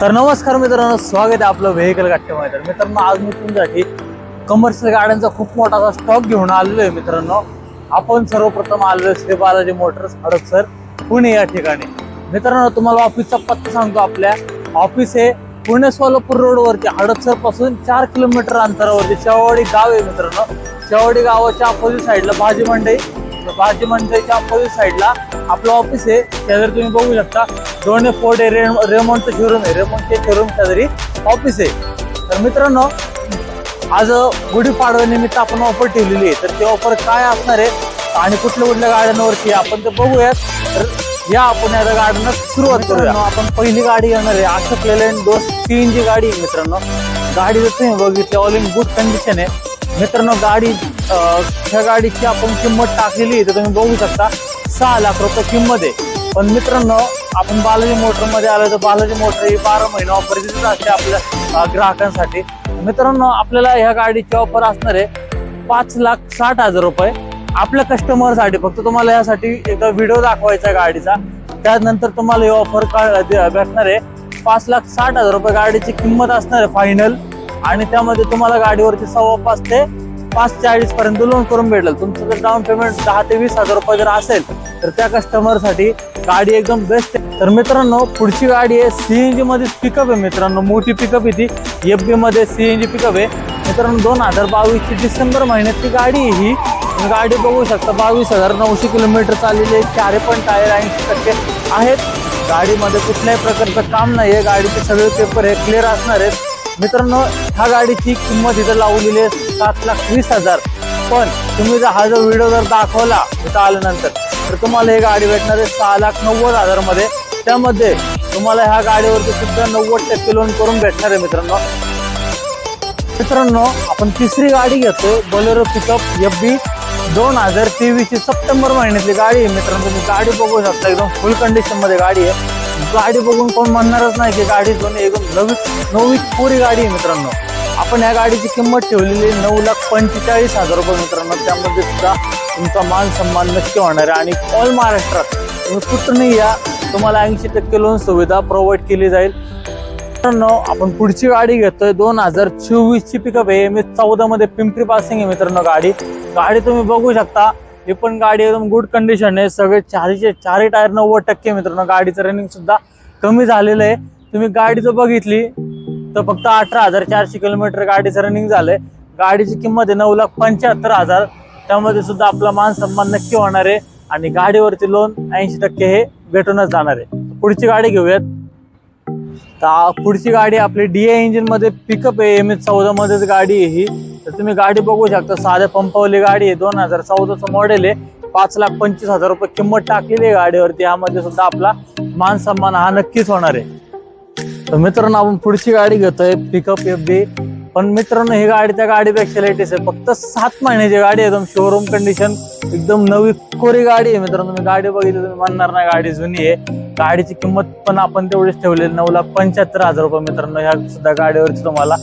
तर नमस्कार मित्रांनो स्वागत आहे आपलं व्हेकल गाठ्यामध्ये. तर मित्रांनो आज मी तुमच्यासाठी कमर्शियल गाड्यांचा खूप मोठा असा स्टॉक घेऊन आलेलो आहे मित्रांनो. आपण सर्वप्रथम आलेलो आहे श्री बालाजी मोटर्स हडपसर पुणे या ठिकाणी. मित्रांनो तुम्हाला ऑफिसचा पत्ता सांगतो आपल्या. ऑफिस हे पुणे सोलापूर रोडवरती हडपसरपासून चार किलोमीटर अंतरावरती शेवाडी गाव आहे मित्रांनो. शेवाडी गावाच्या अपोजिट साईडला भाजी मंडई. भाजी मंडईच्या अपोजिट साईडला आपलं ऑफिस आहे. शेजारी तुम्ही बघू शकता. दोन्ही फोर्ड आहे रे रेमॉन्डचं शोरूम आहे. रेमॉन्डचे शोरूम तरी ऑफिस आहे. तर मित्रांनो आज गुढीपाडव्यानिमित्त आपण ऑफर ठेवलेली आहे. तर ती ऑफर काय असणार आहे आणि कुठल्या कुठल्या गाड्यांवरती आपण ते बघूयात. तर या आपण या गाड्यांना सुरुवात करूया. आपण पहिली गाडी येणार आहे. अशोक लेलँड दोन तीन जी गाडी आहे मित्रांनो. गाडी जर तुम्ही बघितली ऑल इन गुड कंडिशन आहे. मित्रांनो गाडी ह्या गाडीची आपण किंमत टाकलेली आहे तर तुम्ही बघू शकता. सहा लाख रुपये किंमत आहे. पण मित्रांनो आपण बालाजी मोटरमध्ये आलो तर बालाजी मोटर ही बारा महिने ऑफर दिली असते आपल्या ग्राहकांसाठी. मित्रांनो आपल्याला ह्या गाडीची ऑफर असणार आहे पाच लाख साठ हजार रुपये. आपल्या कस्टमरसाठी फक्त तुम्हाला यासाठी एका व्हिडिओ दाखवायचा आहे गाडीचा. त्यानंतर तुम्हाला ही ऑफर भेटणार आहे पाच लाख साठ हजार रुपये. गाडीची किंमत असणार आहे फायनल आणि त्यामध्ये तुम्हाला गाडीवरती सव्वा पाच ते पाच चाळीस पर्यंत लोन करून भेटेल. तुमचं जर डाऊन पेमेंट दहा ते वीस हजार रुपये जर असेल तर त्या कस्टमरसाठी गाडी एकदम बेस्ट आहे. तर मित्रांनो पुढची गाडी आहे सीएनजी मध्ये पिकअप आहे मित्रांनो. मोठी पिकअप आहे ती. एफ बी मध्ये सीएनजी पिकअप आहे. मित्रांनो दोन हजार बावीसची डिसेंबर महिन्यात ती गाडी आहे ही. तुम्ही गाडी बघू शकता. बावीस हजार नऊशे किलोमीटर चाललेली आहे. चारे पण टायर ऐंशी टक्के आहेत. गाडीमध्ये कुठल्याही प्रकारचं काम नाही आहे. गाडीचे सगळे पेपर हे क्लिअर असणार आहेत. मित्रांनो ह्या गाडीची किंमत इथं लावलेली आहे सात लाख वीस हजार. पण तुम्ही जर हा जो व्हिडिओ जर दाखवला इथं आल्यानंतर तर तुम्हाला ही गाडी भेटणार आहे सहा लाख नव्वद हजारमध्ये त्यामध्ये तुम्हाला ह्या गाडीवरती सुद्धा नव्वद टक्के लोन करून भेटणार आहे मित्रांनो. मित्रांनो आपण तिसरी गाडी घेतो बोलेरो पिकअप एफ बी दोन हजार तेवीसची सप्टेंबर महिन्यातली गाडी आहे. मित्रांनो तुम्ही गाडी बघू शकता एकदम फुल कंडिशनमध्ये गाडी आहे. गाडी बघून कोण म्हणणारच नाही की गाडी जुनी एकदम नवी नवी पुरी गाडी आहे मित्रांनो. आपण या गाडीची किंमत ठेवलेली आहे नऊ लाख पंचेचाळीस हजार रुपये मित्रांनो. त्यामध्ये सुद्धा तुमचा मान सन्मान नक्की होणार आहे. आणि ऑल महाराष्ट्रात तुम्ही कुठूनही या तुम्हाला ऐंशी टक्के लोन सुविधा प्रोव्हाइड केली जाईल. मित्रांनो आपण पुढची गाडी घेतोय. दोन हजार चोवीस ची पिकअप आहे. एम एस चौदा मध्ये पिंपरी पासिंग आहे मित्रांनो गाडी. गाडी तुम्ही बघू शकता. ही पण गाडी एकदम गुड कंडिशन आहे. सगळे चारीचे चारही टायर नव्वद टक्के मित्रांनो. गाडीचं रनिंग सुद्धा कमी झालेलं आहे. तुम्ही गाडी जर बघितली तर फक्त अठरा हजार चारशे किलोमीटर गाडीचं रनिंग झालंय. गाडीची किंमत आहे नऊ लाख पंच्याहत्तर हजार. त्यामध्ये सुद्धा आपला मान सन्मान नक्की होणार आहे. आणि गाडीवरती लोन ऐंशी टक्के हे भेटूनच जाणार आहे. पुढची गाडी घेऊयात. तर पुढची गाडी आपली डीए इंजिनमध्ये पिकअप आहे. एम एच चौदा मध्येच गाडी आहे ही. तर तुम्ही गाडी बघू शकता. साध्या पंपावली गाडी आहे. दोन हजार चौदाचं मॉडेल आहे. पाच लाख पंचवीस हजार रुपये किंमत टाकलेली आहे गाडीवरती. यामध्ये सुद्धा आपला मान सन्मान हा नक्कीच होणार आहे. तर मित्रांनो आपण पुढची गाडी घेतोय. पिकअप एफ बी पण मित्रांनो ही गाडी त्या गाडीपेक्षा लेटेस्ट आहे फक्त सात महिन्याची गाडी आहे. एकदम शोरूम कंडिशन एकदम नवी कोरी गाडी आहे मित्रांनो. तुम्ही गाडी बघितली तुम्ही म्हणणार नाही गाडी जुनी आहे. गाडीची किंमत पण आपण तेवढीच ठेवलेली नऊ लाख पंच्याहत्तर हजार रुपये मित्रांनो ह्या सुद्धा गाडीवरची तुम्हाला.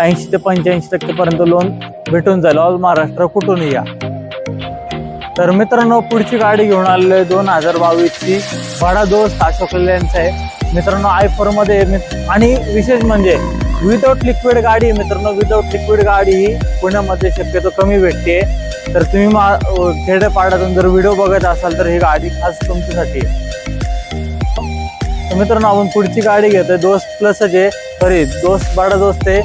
ऐंशी ते पंच्याऐंशी टक्केपर्यंत लोन भेटून जाईल. ऑल महाराष्ट्र कुठूनही या? तर मित्रांनो पुढची गाडी घेऊन आलेलो आहे दोन हजार बावीसची. बडा दोस्त अशोक लेलँडचा आहे. मित्रांनो आय फोरमध्ये आणि विशेष म्हणजे विदाऊट लिक्विड गाडी आहे मित्रांनो विदाऊट लिक्विड गाडी ही पुण्यामध्ये शक्यतो कमी भेटते. तर तुम्ही मा अं, खेड्यापाड्यातून जर व्हिडिओ बघत असाल तर ही गाडी खास तुमच्यासाठी तर मित्रांनो आपण पुढची गाडी घेतोय. दोस्त प्लसच आहे सॉरी दोस्त बडा दोस्त आहे.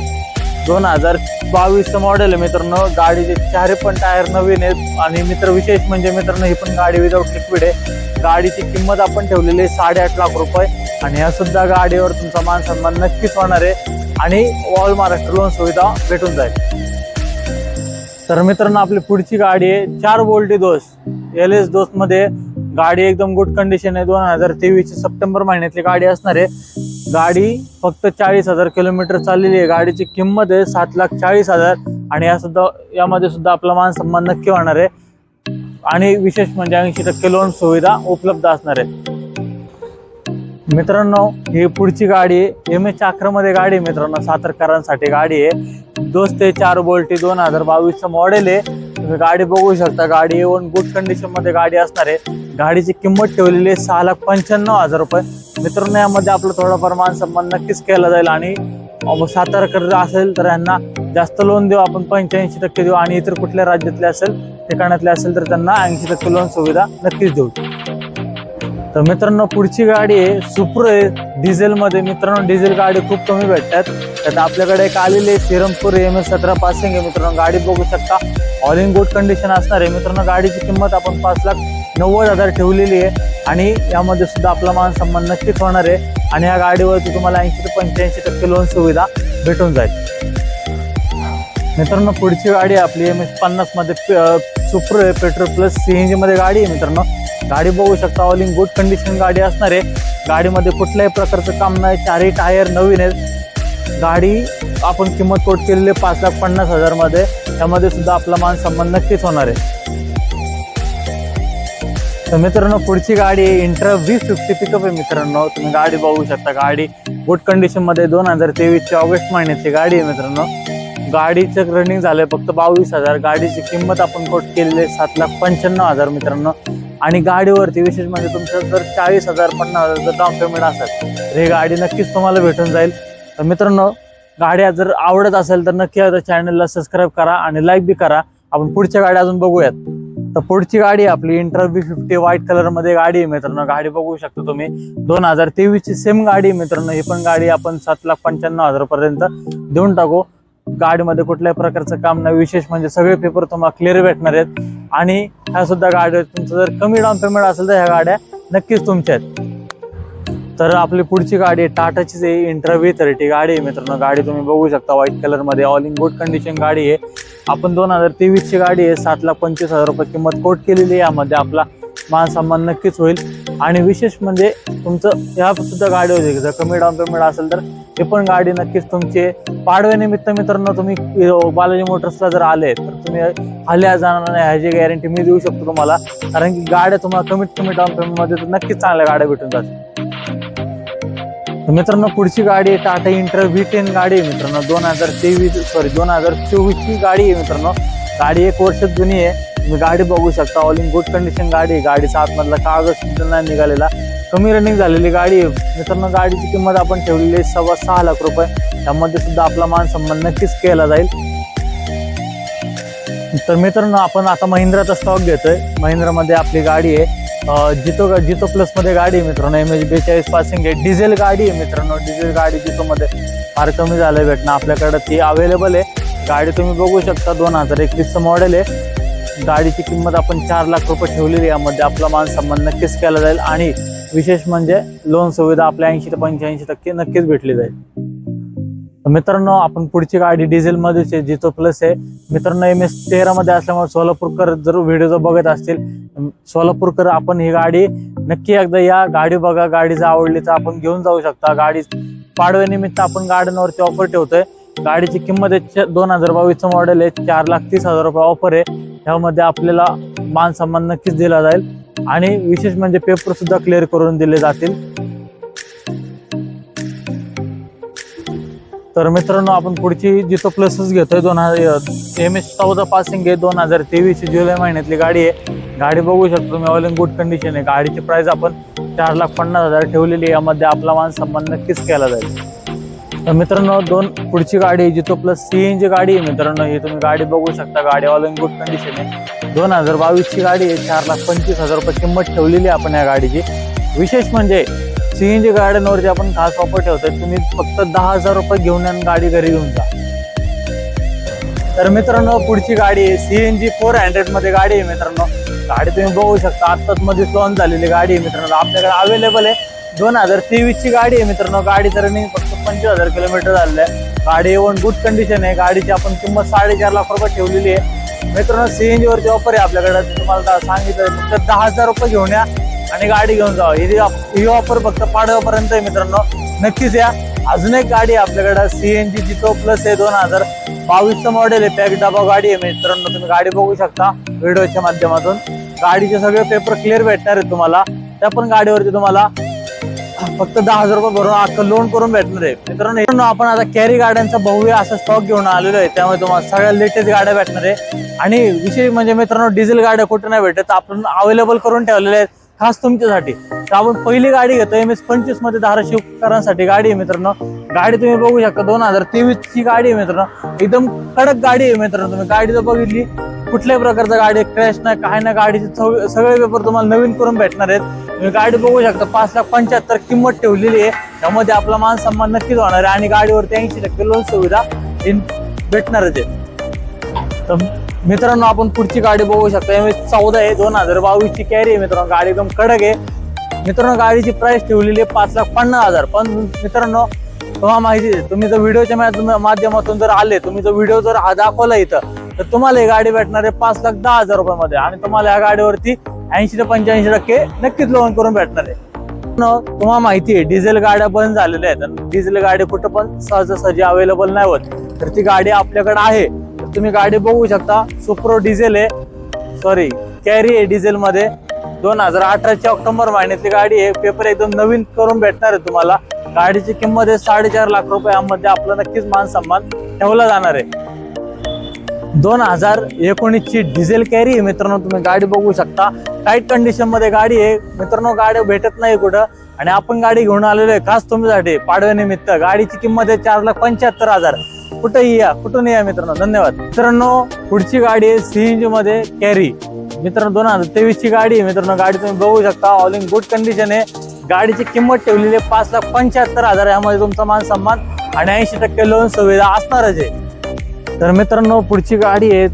दोन हजार बावीसचं मॉडेल आहे मित्रांनो. गाडीचे चारही पण टायर नवीन आहेत. आणि मित्र विशेष म्हणजे मित्रांनो ही पण गाडी विदाऊट लिक्विड आहे. गाडीची किंमत आपण ठेवलेली आहे साडेआठ लाख रुपये. आणि ह्या सुद्धा गाडीवर तुमचा मान सन्मान नक्कीच होणार आहे. आणि ऑल महाराष्ट्र लोन सुविधा भेटून जाईल. तर मित्रांनो आपली पुढची गाडी आहे चार बोल्टी दोस्त. एल एस दोस्त मध्ये गाडी एकदम गुड कंडिशन आहे. दोन हजार तेवीस सप्टेंबर महिन्यातली गाडी असणार आहे. गाडी फक्त चाळीस हजार किलोमीटर चाललेली आहे. गाडीची किंमत आहे सात लाख चाळीस हजार आणि या सुद्धा यामध्ये सुद्धा आपला मान सन्मान नक्की होणार आहे. आणि विशेष म्हणजे ऐंशी टक्के लोन सुविधा उपलब्ध असणार आहे. मित्रांनो ही पुढची गाडी एम एच मध्ये गाडी आहे मित्रांनो सातारकरांसाठी गाडी आहे. दोस्त आहे चार बोल्टी दोन हजार बावीसचं मॉडेल आहे. तुम्ही गाडी बघू शकता गाडी येऊन गुड कंडिशनमध्ये गाडी असणार आहे. गाडीची किंमत ठेवलेली आहे सहा लाख पंच्याण्णव हजार रुपये. मित्रांनो यामध्ये आपलं थोडाफार मान सन्मान नक्कीच केला जाईल आणि सातारकर असेल तर यांना जास्त लोन देऊ आपण पंच्याऐंशी टक्के देऊ आणि इतर कुठल्या राज्यातले असेल ठिकाणातले असेल तर त्यांना ऐंशी टक्के लोन सुविधा नक्कीच देऊ. तर मित्रांनो पुढची गाडी आहे सुप्रो आहे. डिझेलमध्ये मित्रांनो डिझेल गाडी खूप कमी भेटतात. त्यात आपल्याकडे एक आलेली आहे सिरमपूर एम एस सतरा पासिंग आहे. मित्रांनो गाडी बघू शकता. ऑल इन गुड कंडिशन असणार आहे. मित्रांनो गाडीची किंमत आपण पाच लाख नव्वद हजार ठेवलेली आहे. आणि यामध्ये सुद्धा आपला मान सन्मान नक्कीच होणार आहे. आणि या गाडीवरती तुम्हाला ऐंशी ते पंच्याऐंशी टक्के लोन सुविधा भेटून जाईल. मित्रांनो पुढची गाडी आहे आपली एम एस पन्नासमध्ये सुप्र आहे पेट्रोल प्लस सी एन जीमध्ये गाडी आहे मित्रांनो. गाडी बघू शकता ऑल इन गुड कंडिशन गाडी असणार आहे. गाडीमध्ये कुठल्याही प्रकारचं काम नाही चारही टायर नवीन आहेत. गाडी आपण किंमत कोट केलेली आहे पाच लाख पन्नास हजारमध्ये त्यामध्ये सुद्धा आपला मान सन्मान नक्कीच होणार आहे. तर मित्रांनो पुढची गाडी इंट्रा वी फिफ्टी पिकअप आहे मित्रांनो. तुम्ही गाडी बघू शकता गाडी गुड कंडिशनमध्ये दोन हजार तेवीसच्या ऑगस्ट महिन्याची गाडी आहे मित्रांनो. गाडीचं रनिंग झालंय फक्त बावीस हजार. गाडीची किंमत आपण कोट केलेली आहे सात लाख पंच्याण्णव हजार मित्रांनो. आणि गाडीवरती विशेष म्हणजे तुमचं जर चाळीस हजार पन्नास हजार जर डाऊन पेमेंट असेल तर ही गाडी नक्कीच तुम्हाला भेटून जाईल. तर मित्रांनो गाड्या जर आवडत असेल तर नक्की आता चॅनलला सबस्क्राईब करा आणि लाईक बी करा. आपण पुढच्या गाड्या अजून बघूयात. तर पुढची गाडी आपली इंटर बी फिफ्टी व्हाईट कलरमध्ये गाडी आहे मित्रांनो. गाडी बघू शकता तुम्ही. दोन हजार तेवीस ची सेम गाडी आहे मित्रांनो. ही पण गाडी आपण सात लाख पंच्याण्णव हजार पर्यंत देऊन टाकू. गाडीमध्ये कुठल्याही प्रकारचं काम नाही. विशेष म्हणजे सगळे पेपर तुम्हाला क्लिअर भेटणार आहेत. आणि ह्या सुद्धा गाड्या तुमचं जर कमी डाऊन पेमेंट असेल तर ह्या गाड्या नक्कीच तुमच्या आहेत. तर आपली पुढची गाडी आहे. टाटाचीच आहे. इंट्रा व्ही थर्टी गाडी आहे मित्रांनो. गाडी तुम्ही बघू शकता. व्हाईट कलरमध्ये ऑल इन गुड कंडिशन गाडी आहे. आपण दोन हजार तेवीस ची गाडी आहे. सात लाख पंचवीस हजार रुपये किंमत कोट केलेली आहे यामध्ये आपला. मान सन्मान नक्कीच होईल. आणि विशेष म्हणजे तुमचं ह्या सुद्धा गाडी होती. जर कमी डाऊन पेमेंट असेल तर हे पण गाडी नक्कीच तुमची पाडव्यानिमित्त मित्रांनो तुम्ही बालाजी मोटर्सला जर आले तर तुम्ही हल्या जाणार नाही. ह्याची गॅरंटी मी देऊ शकतो तुम्हाला. कारण की गाड्या तुम्हाला कमीत कमी डाऊन पेमेंटमध्ये नक्कीच चांगल्या गाड्या भेटून जातील. मित्रांनो पुढची गाडी आहे टाटा इंटर व्ही टेन गाडी आहे मित्रांनो. दोन हजार तेवीस सॉरी दोन हजार चोवीस ची गाडी आहे मित्रांनो. गाडी एक वर्ष जुनी आहे. तुम्ही गाडी बघू शकता. ऑल इन गुड कंडिशन गाडी आहे. गाडीचा आतमधला कागद सुद्धा नाही निघालेला. कमी रनिंग झालेली गाडी आहे. मित्रांनो गाडीची किंमत आपण ठेवलेली आहे सव्वा सहा लाख रुपये. त्यामध्ये सुद्धा आपला मान सन्मान नक्कीच केला जाईल. तर मित्रांनो आपण आता महिंद्राचा स्टॉक घेतोय. महिंद्रामध्ये आपली गाडी आहे. जितो जितो प्लसमध्ये गाडी आहे मित्रांनो. एम एच बेचाळीस पासिंग आहे. डिझेल गाडी आहे मित्रांनो. डिझेल गाडी जितोमध्ये फार कमी झालं भेटणं आपल्याकडं ती अवेलेबल आहे. गाडी तुम्ही बघू शकता. दोन हजार एकवीसचं मॉडेल आहे. गाडीची किंमत आपण चार लाख रुपये ठेवलेली यामध्ये आपला मान सन्मान नक्कीच केला जाईल आणि विशेष म्हणजे लोन सुविधा आपल्या ऐंशी ते पंच्याऐंशी टक्के नक्कीच भेटली जाईल. मित्रांनो आपण पुढची गाडी डिझेल मध्येच आहे जितो प्लस आहे. मित्रांनो एम एस तेरा मध्ये असल्यामुळे सोलापूरकर जर व्हिडिओ बघत असतील सोलापूरकर आपण ही गाडी नक्की एकदा या गाडी बघा. गाडी जर आवडली तर आपण घेऊन जाऊ शकता. गाडी पाडव्यानिमित्त आपण गाड्यांवरती ऑफर ठेवतोय. गाडीची किंमत आहे दोन हजार बावीसचं मॉडेल आहे. चार लाख तीस हजार रुपये ऑफर आहे. ह्यामध्ये आपल्याला मान सन्मान नक्कीच दिला जाईल. आणि विशेष म्हणजे पेपर सुद्धा क्लिअर करून दिले जातील. तर मित्रांनो आपण पुढची जिथं प्लसच घेतोय दोन हजार एम एस चौदा पासिंग आहे. दोन हजार तेवीस जुलै महिन्यातली गाडी आहे. गाडी बघू शकतो तुम्ही ऑल इन गुड कंडिशन आहे. गाडीची प्राइस आपण चार लाख पन्नास हजार ठेवलेली यामध्ये आपला मान सन्मान नक्कीच केला जाईल. मित्रांनो दोन पुढची गाडी आहे जिथं प्लस सी एन जी गाडी आहे मित्रांनो. ही तुम्ही गाडी बघू शकता. गाडी ऑल इन गुड कंडिशन आहे. दोन हजार बावीसची गाडी आहे. चार लाख पंचवीस हजार रुपये किंमत ठेवलेली आहे आपण या गाडीची. विशेष म्हणजे सी एन जी गाड्यांवरती आपण खास ऑफर ठेवतोय. तुम्ही फक्त दहा हजार रुपये घेऊन आणि गाडी घरी घेऊन जा. तर मित्रांनो पुढची गाडी आहे. सी एन जी फोर हंड्रेडमध्ये गाडी आहे मित्रांनो. गाडी तुम्ही बघू शकता. आत्ताच मध्ये लॉन्च झालेली गाडी आहे मित्रांनो. आपल्याकडे अवेलेबल आहे. दोन हजार तेवीसची गाडी आहे मित्रांनो. गाडी तर मी फक्त पंचवीस हजार किलोमीटर झालेलं आहे. गाडी येऊन गुड कंडिशन आहे. गाडीची आपण किंमत साडेचार लाख रुपये ठेवलेली आहे. मित्रांनो सीएनजी वरती ऑफर आहे आपल्याकडे. तुम्हाला सांगितलं फक्त दहा हजार रुपये घेऊन या आणि गाडी घेऊन जावा. ही ही ऑफर फक्त पाडव्यापर्यंत आहे मित्रांनो. नक्कीच या. अजून एक गाडी आहे आपल्याकडे सीएनजी जितो प्लस आहे दोन हजार बावीसचं मॉडेल आहे. पॅक डबा गाडी आहे मित्रांनो. तुम्ही गाडी बघू शकता व्हिडिओच्या माध्यमातून. गाडीचे सगळे पेपर क्लिअर भेटणार आहेत तुम्हाला. त्या पण गाडीवरती तुम्हाला फक्त दहा हजार रुपये भरून अख्खं लोन करून भेटणार आहे. मित्रांनो आपण आता कॅरी गाड्यांचा भव्य असा स्टॉक घेऊन आलेलो आहे. त्यामुळे तुम्हाला सगळ्या लेटेस्ट गाड्या भेटणार आहे. आणि विषय म्हणजे मित्रांनो डिझेल गाड्या कुठे नाही भेटत. आपण अवेलेबल करून ठेवलेल्या आहेत खास तुमच्यासाठी. तर आपण पहिली गाडी घेतो एम एस पंचवीसमध्ये धाराशिवकरांसाठी गाडी आहे मित्रांनो. गाडी तुम्ही बघू शकता दोन हजार तेवीस ची गाडी आहे मित्रांनो. एकदम कडक गाडी आहे मित्रांनो. तुम्ही गाडी जर बघितली कुठल्याही प्रकारचा गाडी क्रॅश नाही काय ना गाडीचे सगळे पेपर तुम्हाला नवीन करून भेटणार आहेत. तुम्ही गाडी बघू शकता. पाच लाख पंच्याहत्तर किंमत ठेवलेली आहे. त्यामध्ये आपला मान सन्मान नक्कीच होणार आहे आणि गाडीवरती ऐंशी टक्के लोन सुविधा भेटणारच आहे. तर मित्रांनो आपण पुढची गाडी बघू शकता. एम एस चौदा आहे दोन हजार बावीस ची कॅरी आहे मित्रांनो. गाडी एकदम कडक आहे. मित्रांनो गाडीची प्राइस ठेवलेली आहे पाच लाख पन्नास हजार. पण मित्रांनो तुम्हाला माहिती आहे तुम्ही जर व्हिडिओच्या माध्यमातून जर आले तुम्ही जर व्हिडिओ जर हा दाखवला इथं तर तुम्हाला ही गाडी भेटणार आहे पाच लाख दहा हजार रुपयामध्ये. आणि तुम्हाला या गाडीवरती ऐंशी ते पंच्याऐंशी टक्के नक्कीच लोन करून भेटणार आहे. तुम्हाला माहिती आहे डिझेल गाड्या बंद झालेल्या आहेत. डिझेल गाडी कुठं पण सहजासहजी अवेलेबल नाही होत. तर ती गाडी आपल्याकडे आहे. तर तुम्ही गाडी बघू शकता. सुप्रो डिझेल आहे. सॉरी कॅरी आहे डिझेल मध्ये. दोन हजार अठराच्या ऑक्टोबर महिन्यातली गाडी आहे. पेपर एकदम नवीन करून भेटणार आहे तुम्हाला. गाडीची किंमत आहे साडेचार लाख रुपयामध्ये आपला नक्कीच मान सन्मान ठेवला जाणार आहे. दोन हजार एकोणीसची डिझेल कॅरी आहे मित्रांनो तुम्ही गाडी बघू शकता. टाईट कंडिशनमध्ये गाडी आहे. मित्रांनो गाडी भेटत नाही कुठं. आणि आपण गाडी घेऊन आलेलो आहे खास तुमच्यासाठी पाडव्यानिमित्त गाडीची किंमत आहे चार लाख पंच्याहत्तर हजार. कुठेही या कुठून या मित्रांनो. धन्यवाद. मित्रांनो पुढची गाडी आहे सीएनजी मध्ये कॅरी मित्रांनो दोन हजार तेवीसची गाडी आहे. मित्रांनो गाडी तुम्ही बघू शकता. ऑल इन गुड कंडिशन आहे. गाडीची किंमत ठेवलेली आहे पाच लाख पंच्याहत्तर हजार. यामध्ये तुमचा मान सन्मान आणि ऐंशी टक्के लोन सुविधा असणारच आहे. तर मित्रांनो पुढची गाडी आहे.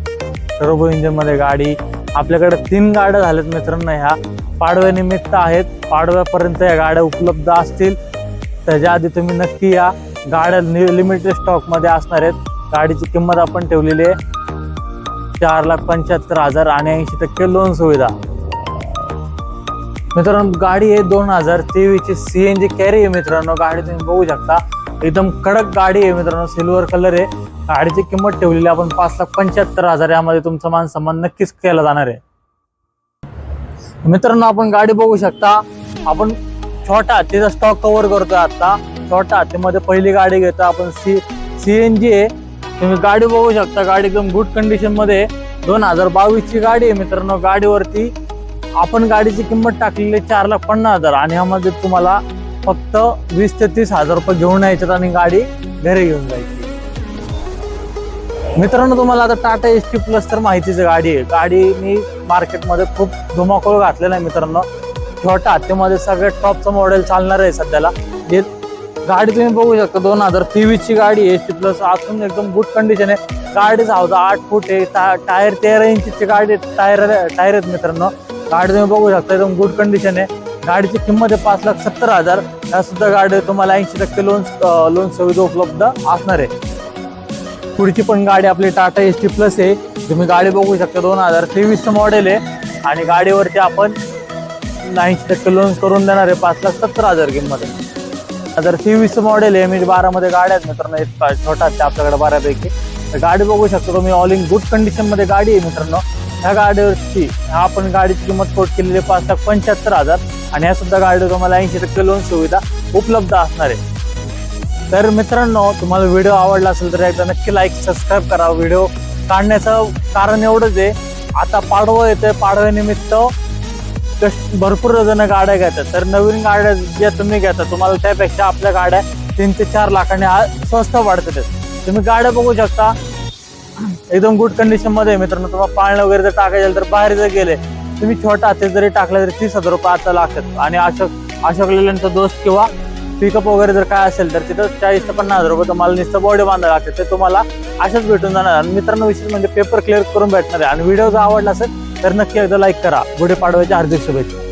टर्बो इंजिनमध्ये गाडी. आपल्याकडे तीन गाड्या झाल्यात मित्रांनो ह्या. पाडव्यानिमित्त आहेत. पाडव्यापर्यंत या गाड्या उपलब्ध असतील. त्याच्या आधी तुम्ही नक्की या. गाड्या लिमिटेड स्टॉकमध्ये असणार आहेत. गाडीची किंमत आपण ठेवलेली आहे. चार लाख पंच्याहत्तर हजार आणि ऐंशी टक्के लोन सुविधा. मित्रांनो गाडी आहे दोन हजार तेवीस ची सीएनजी कॅरी आहे मित्रांनो. गाडी तुम्ही बघू शकता. एकदम कडक गाडी आहे मित्रांनो सिल्वर कलर आहे. गाडीची किंमत ठेवलेली आहे आपण पाच लाख पंच्याहत्तर हजार यामध्ये तुमचा मान सन्मान नक्कीच केला जाणार आहे. मित्रांनो आपण गाडी बघू शकता. आपण छोटा तिचा स्टॉक कव्हर करतोय आता. छोटा त्यामध्ये पहिली गाडी घेतो आपण. सी सी एन जी आहे. तुम्ही गाडी बघू शकता. गाडी एकदम गुड कंडिशनमध्ये दोन हजार बावीस ची गाडी आहे मित्रांनो गाडीवरती. आपण गाडीची किंमत टाकलेली चार लाख पन्नास हजार. आणि यामध्ये तुम्हाला फक्त वीस ते तीस हजार रुपये घेऊन यायच्यात आणि गाडी घरी घेऊन जायची. मित्रांनो तुम्हाला आता टाटा एस टी प्लस तर माहितीच आहे गाडी आहे. गाडी मी मार्केटमध्ये खूप धुमाकूळ घातलेला आहे मित्रांनो. छोटा हत्तीमध्ये सगळ्यात टॉपचं मॉडेल चालणार आहे सध्याला. जे गाडी तुम्ही बघू शकता दोन हजार तेवीस ची गाडी एस टी प्लस. आतून एकदम गुड कंडिशन आहे. गाडीचा हौदा आठ फूट आहे. टा- टायर तेरा इंचची गाडी टायर टायर आहेत मित्रांनो. गाडी तुम्ही बघू शकता एकदम गुड कंडिशन आहे. गाडीची किंमत आहे पाच लाख सत्तर हजार. या सुद्धा गाडी तुम्हाला ऐंशी टक्के लोन लोन सुविधा उपलब्ध असणार आहे. पुढची पण गाडी आपली टाटा एस टी प्लस आहे. तुम्ही गाडी बघू शकता दोन हजार तेवीसचं मॉडेल आहे. आणि गाडीवरती आपण ऐंशी टक्के लोन करून देणार आहे पाच लाख सत्तर हजार किंमत आहे. हजार तेवीसचं मॉडेल आहे मी बारामध्ये गाड्या आहेत मित्रांनो एक छोटा त्या आपल्याकडे बऱ्यापैकी. तर गाडी बघू शकतो तुम्ही ऑल इन गुड कंडिशनमध्ये गाडी आहे मित्रांनो. ह्या गाडीवरची आपण गाडीची किंमत कोट केलेली आहे पाच लाख पंच्याहत्तर हजार. आणि ह्या सुद्धा गाडीवर तुम्हाला ऐंशी टक्के लोन सुविधा उपलब्ध असणार आहे. तर मित्रांनो तुम्हाला व्हिडिओ आवडला असेल तर एकदा नक्की लाईक सबस्क्राईब करा. व्हिडिओ काढण्याचं कारण एवढंच आहे आता पाडवं येतं पाडव्यानिमित्त कश- भरपूर जण गाड्या घेतात. तर नवीन गाड्या ज्या तुम्ही घेता तुम्हाला त्यापेक्षा आपल्या गाड्या तीन ते चार लाखाने स्वस्त वाढतात. तुम्ही गाड्या बघू शकता. एकदम गुड कंडिशनमध्ये मित्रांनो. तुम्हाला पाळणं वगैरे जर टाकायचे तर बाहेर जर गेले तुम्ही छोटा हाती जरी टाकला तरी तीस हजार रुपये आता लागतात. आणि अशोक अशोक लेल्यांचा दोस्त किंवा पिकअप वगैरे जर काय असेल तर तिथं चाळीस ते पन्नास हजार रुपये तुम्हाला नुसतं बॉडी बांधायला लागते ते तुम्हाला अशाच भेटून जाणार. आणि मित्रांनो विशेष म्हणजे पेपर क्लिअर करून भेटणार आहे. आणि व्हिडिओ जर आवडला असेल तर नक्की एकदा लाईक करा. गुढीपाडव्याच्या हार्दिक शुभेच्छा.